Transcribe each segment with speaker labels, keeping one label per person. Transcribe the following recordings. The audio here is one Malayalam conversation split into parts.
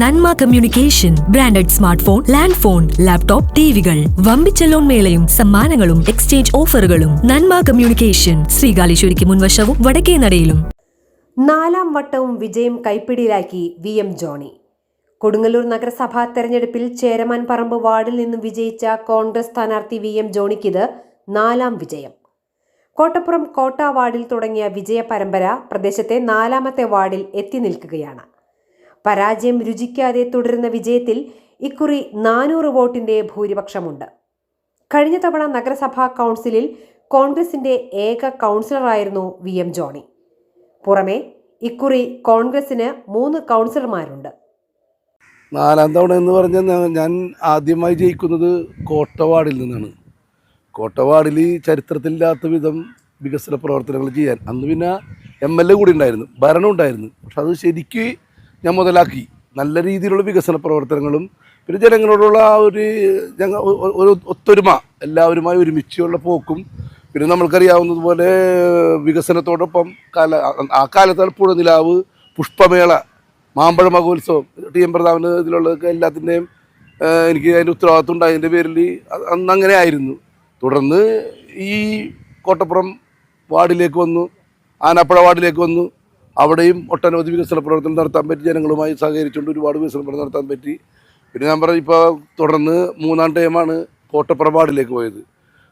Speaker 1: Nanma communication branded smart phone land phone laptop ടിവികൾ. വമ്പിച്ച ലോൺ മേളയും സമ്മാനങ്ങളും എക്സ്ചേഞ്ച് ഓഫറുകളും. നന്മ കമ്മ്യൂണിക്കേഷൻ ശ്രീകാലേശ്വരിക്ക് മുൻവശവും വടക്കേ നടയിലും.
Speaker 2: നാലാം വട്ടവും വിജയം കൈപ്പിടിയിലാക്കി വി എം ജോണി. കൊടുങ്ങല്ലൂർ നഗരസഭാ തെരഞ്ഞെടുപ്പിൽ ചേരമാൻ പറമ്പ് വാർഡിൽ നിന്നും വിജയിച്ച കോൺഗ്രസ് സ്ഥാനാർത്ഥി വി എം ജോണിക്കിത് നാലാം വിജയം. കോട്ടപ്പുറം കോട്ട വാർഡിൽ തുടങ്ങിയ വിജയ പരമ്പര പ്രദേശത്തെ നാലാമത്തെ വാർഡിൽ എത്തി നിൽക്കുകയാണ്. പരാജയം രുചിക്കാതെ തുടരുന്ന വിജയത്തിൽ ഇക്കുറി നാനൂറ് വോട്ടിന്റെ ഭൂരിപക്ഷമുണ്ട്. കഴിഞ്ഞ തവണ നഗരസഭാ കൗൺസിലിൽ കോൺഗ്രസിന്റെ ഏക കൗൺസിലറായിരുന്നു വി എം ജോണി. പുറമെ ഇക്കുറി കോൺഗ്രസിന് മൂന്ന് കൗൺസിലർമാരുണ്ട്.
Speaker 3: നാലാം തവണ എന്ന് പറഞ്ഞാൽ ഞാൻ- ആദ്യമായി ജയിക്കുന്നത് കോട്ടവാടിൽ നിന്നാണ്. കോട്ടവാടിൽ ചരിത്രത്തിലില്ലാത്ത വിധം വികസന പ്രവർത്തനങ്ങൾ ചെയ്യാൻ. അന്ന് പിന്നെ എം എൽ എ കൂടി ഉണ്ടായിരുന്നു ഭരണം ഉണ്ടായിരുന്നു. പക്ഷെ അത് ശരിക്ക് ഞാൻ മുതലാക്കി. നല്ല രീതിയിലുള്ള വികസന പ്രവർത്തനങ്ങളും പിന്നെ ജനങ്ങളോടുള്ള ആ ഒരു ഞങ്ങൾ ഒരു ഒത്തൊരുമ എല്ലാവരുമായി ഒരുമിച്ചുള്ള പോക്കും പിന്നെ നമ്മൾക്കറിയാവുന്നതുപോലെ വികസനത്തോടൊപ്പം കാല ആ കാലത്താണ് പുഴനിലാവ് പുഷ്പമേള മാമ്പഴ മഹോത്സവം ടി എം പ്രതാപന് ഇതിലുള്ളതൊക്കെ എല്ലാത്തിന്റെയും എനിക്ക് അതിന്റെ ഉത്തരവാദിത്വം ഉണ്ടായതിന്റെ പേരിൽ അ- അന്ന് അങ്ങനെ ആയിരുന്നു. തുടർന്ന് ഈ കോട്ടപ്പുറം വാർഡിലേക്ക് വന്നു ആനാപ്പുഴ വാർഡിലേക്ക് വന്നു അവിടെയും ഒട്ടനവധി വികസന പ്രവർത്തനം നടത്താൻ പറ്റി ജനങ്ങളുമായി സഹകരിച്ചുകൊണ്ട് ഒരുപാട് വികസന പ്രവർത്തനം നടത്താൻ പറ്റി. പിന്നെ ഞാൻ പറഞ്ഞു ഇപ്പോൾ തുടർന്ന് മൂന്നാം ടൈമാണ് കോട്ടപ്പുറം പോയത്.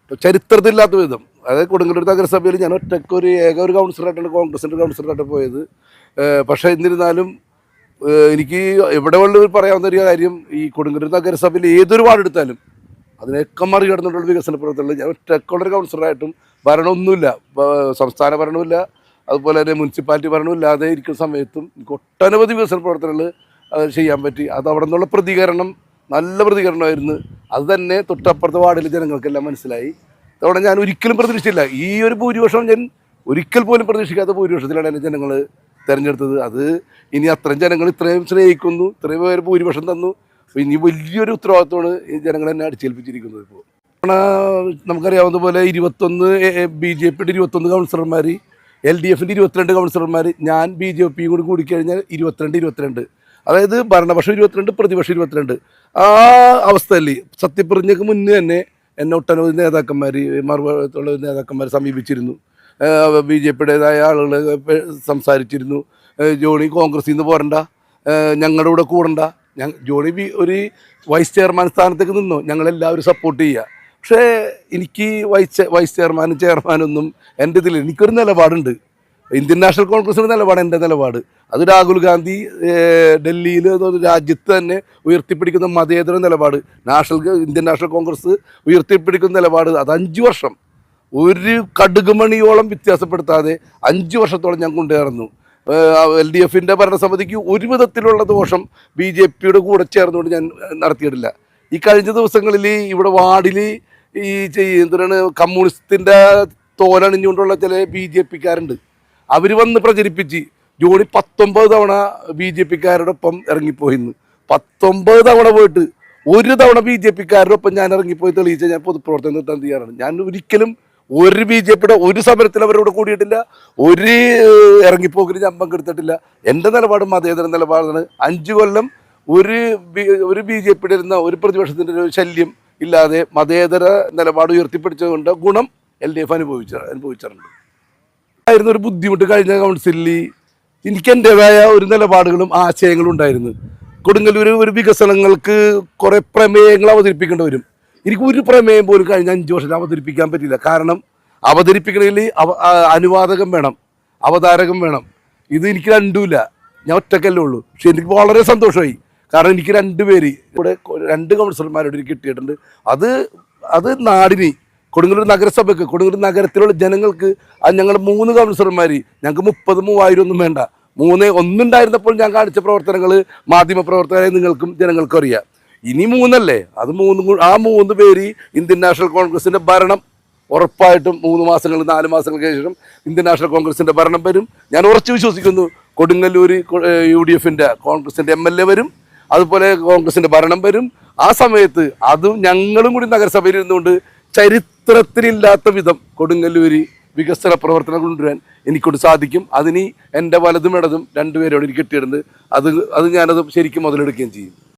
Speaker 3: ഇപ്പോൾ ചരിത്രത്തില്ലാത്ത വിധം അതായത് കൊടുങ്ങല്ലൂർ നഗരസഭയിൽ ഞാൻ ഒറ്റയ്ക്ക് ഒരു ഏക ഒരു കൗൺസിലറായിട്ടാണ് കോൺഗ്രസിന്റെ കൗൺസിലറായിട്ട് പോയത്. പക്ഷേ എന്നിരുന്നാലും എനിക്ക് എവിടെ ഉള്ളവർ പറയാവുന്ന ഒരു കാര്യം ഈ കൊടുങ്ങല്ലൂർ നഗരസഭയിൽ ഏതൊരു വാർഡെടുത്താലും അതിനൊക്കെ മറികടന്നിട്ടുള്ള വികസന പ്രവർത്തനങ്ങൾ ഞാൻ ഒറ്റക്കുള്ളൊരു കൗൺസിലറായിട്ടും ഭരണമൊന്നുമില്ല. സംസ്ഥാന ഭരണമില്ല അതുപോലെ തന്നെ മുനിസിപ്പാലിറ്റി ഭരണമില്ലാതെ ഇരിക്കുന്ന സമയത്തും എനിക്ക് ഒട്ടനവധി വികസന പ്രവർത്തനങ്ങൾ അത് ചെയ്യാൻ പറ്റി. അത് അവിടെ നിന്നുള്ള പ്രതികരണം നല്ല പ്രതികരണമായിരുന്നു. അത് തന്നെ തൊട്ടപ്പുറത്തെ വാർഡിലെ ജനങ്ങൾക്കെല്ലാം മനസ്സിലായി. അതോടെ ഞാൻ ഒരിക്കലും പ്രതീക്ഷിച്ചില്ല. ഈ ഒരു ഭൂരിപക്ഷം ഞാൻ ഒരിക്കൽ പോലും പ്രതീക്ഷിക്കാത്ത ഭൂരിപക്ഷത്തിലാണ് എന്റെ ജനങ്ങൾ തിരഞ്ഞെടുത്തത്. അത് ഇനി അത്രയും ജനങ്ങൾ ഇത്രയും സ്നേഹിക്കുന്നു ഇത്രയും പേര് ഭൂരിപക്ഷം തന്നു. ഇനി വലിയൊരു ഉത്തരവാദിത്വമാണ് ഈ ജനങ്ങൾ എന്നെ അടിച്ചേൽപ്പിച്ചിരിക്കുന്നത് ഇപ്പോൾ നമുക്കറിയാവുന്ന പോലെ ഇരുപത്തൊന്ന് ബി ജെ പിയുടെ ഇരുപത്തൊന്ന് കൗൺസിലർമാർ എൽ ഡി എഫിന്റെ ഇരുപത്തിരണ്ട് കൗൺസിലർമാർ ഞാൻ ബി ജെ പിയും കൂടി കൂടിക്കഴിഞ്ഞാൽ ഇരുപത്തിരണ്ട് ഇരുപത്തിരണ്ട്. അതായത് ഭരണപക്ഷം ഇരുപത്തിരണ്ട് പ്രതിപക്ഷം ഇരുപത്തിരണ്ട്. ആ അവസ്ഥയിൽ സത്യപ്രതിജ്ഞയ്ക്ക് മുന്നേ തന്നെ എന്നെ ഒട്ടനവധി നേതാക്കന്മാർ മറുപടിയുള്ള നേതാക്കന്മാർ സമീപിച്ചിരുന്നു. ബി ജെ പിയുടേതായ ആളുകൾ സംസാരിച്ചിരുന്നു. ജോണി കോൺഗ്രസിൽ നിന്ന് പോരണ്ട. ഞങ്ങളുടെ കൂടെ കൂടണ്ട. ജോണി ബി ഒരു വൈസ് ചെയർമാൻ സ്ഥാനത്തേക്ക് നിന്നോ. ഞങ്ങളെല്ലാവരും സപ്പോർട്ട് ചെയ്യുക. പക്ഷേ എനിക്ക് വൈസ് വൈസ് ചെയർമാനും ചെയർമാനൊന്നും എന്റെ ഇതിൽ എനിക്കൊരു നിലപാടുണ്ട്. ഇന്ത്യൻ നാഷണൽ കോൺഗ്രസിന്റെ നിലപാട് എന്റെ നിലപാട്. അത് രാഹുൽ ഗാന്ധി ഡൽഹിയിൽ രാജ്യത്ത് തന്നെ ഉയർത്തിപ്പിടിക്കുന്ന മതേതര നിലപാട്. നാഷണൽ ഇന്ത്യൻ നാഷണൽ കോൺഗ്രസ് ഉയർത്തിപ്പിടിക്കുന്ന നിലപാട് അത് അഞ്ച് വർഷം. ഒരു കടുകുമണിയോളം വ്യത്യാസപ്പെടുത്താതെ അഞ്ച് വർഷത്തോളം ഞാൻ കൊണ്ടുവരുന്നു എൽ ഡി എഫിന്റെ ഭരണസമിതിക്ക് ഒരു വിധത്തിലുള്ള ദോഷം ബി ജെ പിയുടെ കൂടെ ചേർന്നുകൊണ്ട് ഞാൻ നടത്തിയിട്ടില്ല. ഈ കഴിഞ്ഞ ദിവസങ്ങളിൽ ഇവിടെ വാർഡിൽ ഈ എന്തിനാണ് കമ്മ്യൂണിസ്റ്റിന്റെ തോലണിഞ്ഞുകൊണ്ടുള്ള ചില ബി ജെ പിക്കാരുണ്ട്. അവർ വന്ന് പ്രചരിപ്പിച്ച് ജോണി പത്തൊമ്പത് തവണ ബി ജെ പിക്കാരോടൊപ്പം ഇറങ്ങിപ്പോയിന്ന്. പത്തൊമ്പത് തവണ പോയിട്ട് ഒരു തവണ ബി ജെ പിക്കാരോടൊപ്പം ഞാൻ ഇറങ്ങിപ്പോയി തെളിയിച്ച ഞാൻ പൊതുപ്രവർത്തനം നിർത്താൻ തയ്യാറാണ്. ഞാൻ ഒരിക്കലും ഒരു ബി ജെ പിയുടെ ഒരു സമരത്തിൽ അവരോട് കൂടിയിട്ടില്ല. ഒരു ഇറങ്ങിപ്പോക്കിൽ ഞാൻ പങ്കെടുത്തിട്ടില്ല. എന്റെ നിലപാടും മതേതര നിലപാടാണ്. അഞ്ചു കൊല്ലം ഒരു ഒരു ബി ജെ പിയുടെ ഇരുന്ന ഒരു പ്രതിപക്ഷത്തിന്റെ ഒരു ശല്യം ഇല്ലാതെ മതേതര നിലപാട് ഉയർത്തിപ്പിടിച്ചതുകൊണ്ട് ഗുണം എൽ ഡി എഫ് അനുഭവിച്ച അനുഭവിച്ചിട്ടുണ്ട്. ആയിരുന്നു ഒരു ബുദ്ധിമുട്ട് കഴിഞ്ഞ കൗൺസിലിൽ എനിക്ക് എന്റെതായ ഒരു നിലപാടുകളും ആശയങ്ങളും ഉണ്ടായിരുന്നു. കൊടുങ്ങല്ലൂർ ഒരു വികസനങ്ങൾക്ക് കുറേ പ്രമേയങ്ങൾ അവതരിപ്പിക്കേണ്ടി വരും. എനിക്ക് ഒരു പ്രമേയം പോലും കഴിഞ്ഞ അഞ്ച് വർഷം അവതരിപ്പിക്കാൻ പറ്റില്ല കാരണം അവതരിപ്പിക്കണമെങ്കിൽ അവ അനുവാദകം വേണം അവതാരകം വേണം. ഇത് എനിക്ക് രണ്ടുമില്ല. ഞാൻ ഒറ്റക്കല്ലേ ഉള്ളൂ. പക്ഷെ എനിക്ക് വളരെ സന്തോഷമായി. കാരണം എനിക്ക് രണ്ട് പേര് ഇവിടെ രണ്ട് കൗൺസിലർമാരോട് എനിക്ക് കിട്ടിയിട്ടുണ്ട്. അത് അത് നാടിന് കൊടുങ്ങല്ലൂർ നഗരസഭയ്ക്ക് കൊടുങ്ങല്ലൂർ നഗരത്തിലുള്ള ജനങ്ങൾക്ക് അത് ഞങ്ങൾ മൂന്ന് കൗൺസിലർമാർ ഞങ്ങൾക്ക് മുപ്പത് മൂവായിരം ഒന്നും വേണ്ട. മൂന്ന് ഒന്നുണ്ടായിരുന്നപ്പോൾ ഞാൻ കാണിച്ച പ്രവർത്തനങ്ങൾ മാധ്യമ പ്രവർത്തകരെ നിങ്ങൾക്കും ജനങ്ങൾക്കും അറിയാം. ഇനി മൂന്നല്ലേ? അത് മൂന്നും ആ മൂന്ന് പേര് ഇന്ത്യൻ നാഷണൽ കോൺഗ്രസിന്റെ ഭരണം ഉറപ്പായിട്ടും മൂന്ന് മാസങ്ങൾ നാല് മാസങ്ങൾക്ക് ശേഷം ഇന്ത്യൻ നാഷണൽ കോൺഗ്രസിന്റെ ഭരണം വരും. ഞാൻ ഉറച്ചു വിശ്വസിക്കുന്നു. കൊടുങ്ങല്ലൂർ യു ഡി എഫിന്റെ കോൺഗ്രസിന്റെ എം എൽ എ വരും. അതുപോലെ കോൺഗ്രസിന്റെ ഭരണം വരും. ആ സമയത്ത് അതും ഞങ്ങളും കൂടി നഗരസഭയിൽ ഇരുന്നുകൊണ്ട് ചരിത്രത്തിലില്ലാത്ത വിധം കൊടുങ്ങല്ലൂര് വികസന പ്രവർത്തനം കൊണ്ടുവരാൻ എനിക്കൊണ്ട് സാധിക്കും. അതിന് എന്റെ വലതും ഇടതും രണ്ടുപേരോട് എനിക്ക് കിട്ടിയിട്ടുണ്ട്. അത് അത് ഞാനത് ശരിക്കും മുതലെടുക്കുകയും ചെയ്യും.